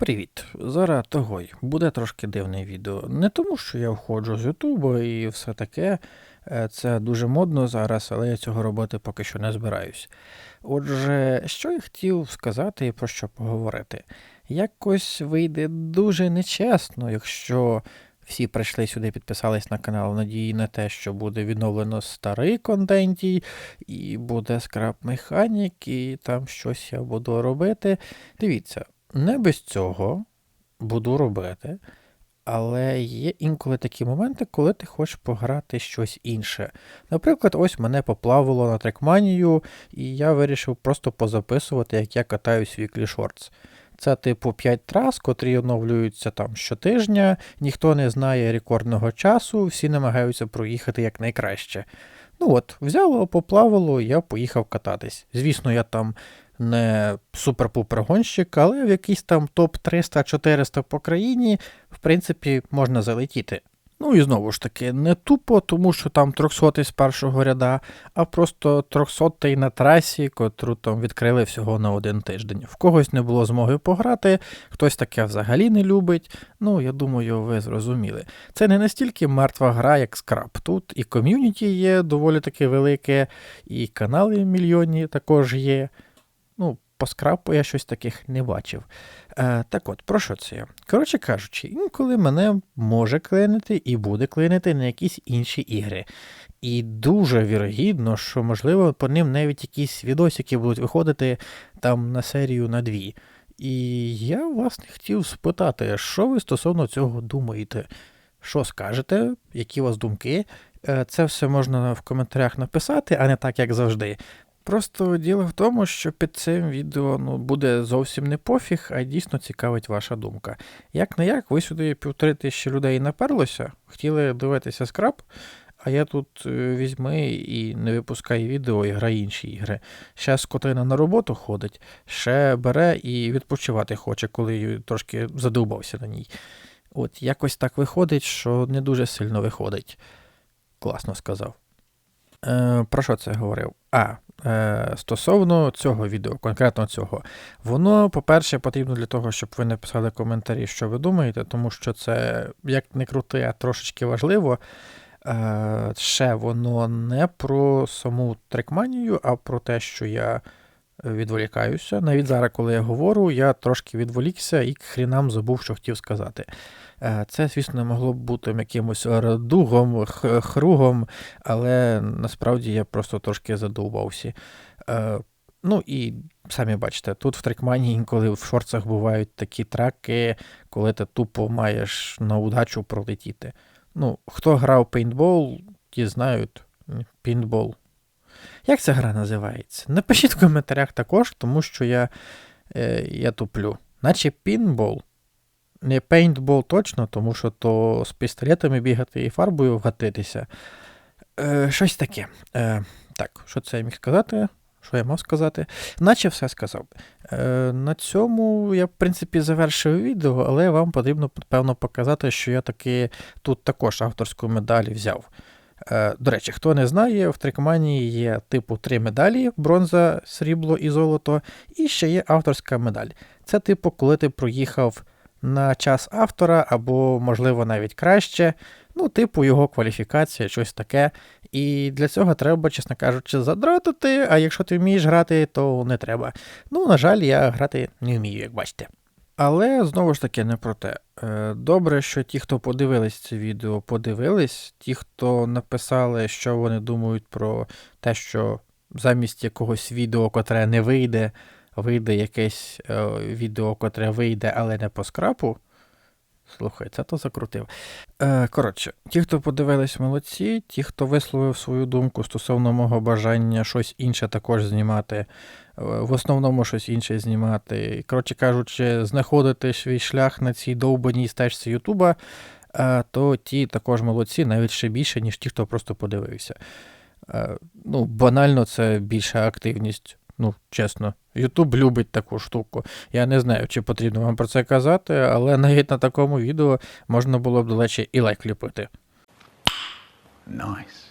Привіт. Зараз й буде трошки дивне відео. Не тому, що я входжу з Ютубу і все таке. Е, Це дуже модно зараз, але я цього робити поки що не збираюсь. Отже, що я хотів сказати і про що поговорити? Якось вийде дуже нечесно, якщо всі прийшли сюди, підписались на канал в надії на те, що буде відновлено старий контент, і буде скраб механік, і там щось я буду робити. Дивіться, не без цього буду робити, але є інколи такі моменти, коли ти хочеш пограти щось інше. Наприклад, ось мене поплавило на трекманію, і я вирішив просто позаписувати, як я в Weekly Shorts. Це типу 5 трас, котрі оновлюються там щотижня, ніхто не знає рекордного часу, всі намагаються проїхати якнайкраще. Ну от, взяло, поплавало, я поїхав кататись. Звісно, я там не супер-пупер гонщик, але в якийсь там топ 300-400 по країні, в принципі, можна залетіти. Ну і знову ж таки, не тупо, тому що там 300 з першого ряда, а просто 300 на трасі, котру там відкрили всього на один тиждень. В когось не було змоги пограти, хтось таке взагалі не любить. Ну, я думаю, ви зрозуміли. Це не настільки мертва гра, як скраб. Тут і ком'юніті є доволі таки велике, і канали мільйонні також є. Ну, по скрапу я щось таких не бачив. Е, так от, про що це я? Коротше кажучи, інколи мене може клинити і буде клинити на якісь інші ігри. І дуже вірогідно, що, можливо, по ним навіть якісь відосики будуть виходити там на серію на дві. І я власне хотів спитати, що ви стосовно цього думаєте? Що скажете, які у вас думки? Е, Це все можна в коментарях написати, а не так, як завжди. Просто діло в тому, що під цим відео ну, буде зовсім не пофіг, а дійсно цікавить ваша думка. Як не як, ви сюди півтори тисячі людей наперлося, хотіли дивитися скраб, а я тут е, візьми і не випускаю відео і граю інші ігри. Ще скотина на роботу ходить, ще бере і відпочивати хоче, коли трошки задовбався на ній. От якось так виходить, що не дуже сильно виходить. Класно сказав. Е, про що це говорив? А, стосовно цього відео, конкретно цього, воно, по-перше, потрібно для того, щоб ви написали коментарі, що ви думаєте, тому що це, як не крути, а трошечки важливо. Е, ще воно не про саму трекманію, а про те, що я відволікаюся. Навіть зараз, коли я говорю, я трошки відволікся і хрінам забув, що хотів сказати. Е, Це, звісно, могло б бути якимось дугом, хругом, але насправді я просто трошки задовбався. Е, Ну і самі бачите, тут в трекмані інколи в шорцах бувають такі траки, коли ти тупо маєш на удачу пролетіти. Ну, хто грав пейнтбол, ті знають пейнтбол. Як ця гра називається? Напишіть в коментарях також, тому що я, е, я туплю. Наче пінбол. Не пейнтбол точно, тому що то з пістолетами бігати і фарбою вгатитися. Е, щось таке. Е, так, що це я міг сказати? Що я мав сказати? Наче все сказав. Е, на цьому я, в принципі, завершив відео, але вам потрібно, певно, показати, що я таки тут також авторську медаль взяв. Е, До речі, хто не знає, в трекманії є типу три медалі: бронза, срібло і золото, і ще є авторська медаль. Це, типу, коли ти проїхав на час автора, або, можливо, навіть краще. Ну, типу, його кваліфікація, щось таке. І для цього треба, чесно кажучи, задратити, а якщо ти вмієш грати, то не треба. Ну, на жаль, я грати не вмію, як бачите. Але знову ж таки не про те. Е, Добре, що ті, хто подивились це відео, подивились. Ті, хто написали, що вони думають про те, що замість якогось відео, котре не вийде, вийде якесь е, відео, котре вийде, але не по скрапу. Слухай, це то закрутив. Е, коротше, ті, хто подивились, молодці, ті, хто висловив свою думку стосовно мого бажання щось інше також знімати, е, в основному щось інше знімати. Коротше кажучи, знаходити свій шлях на цій довбаній стежці Ютуба, е, то ті також молодці, навіть ще більше, ніж ті, хто просто подивився. Е, ну, банально, це більша активність. Ну, чесно, Ютуб любить таку штуку. Я не знаю, чи потрібно вам про це казати, але навіть на такому відео можна було б, до речі, і лайк ліпити. Nice.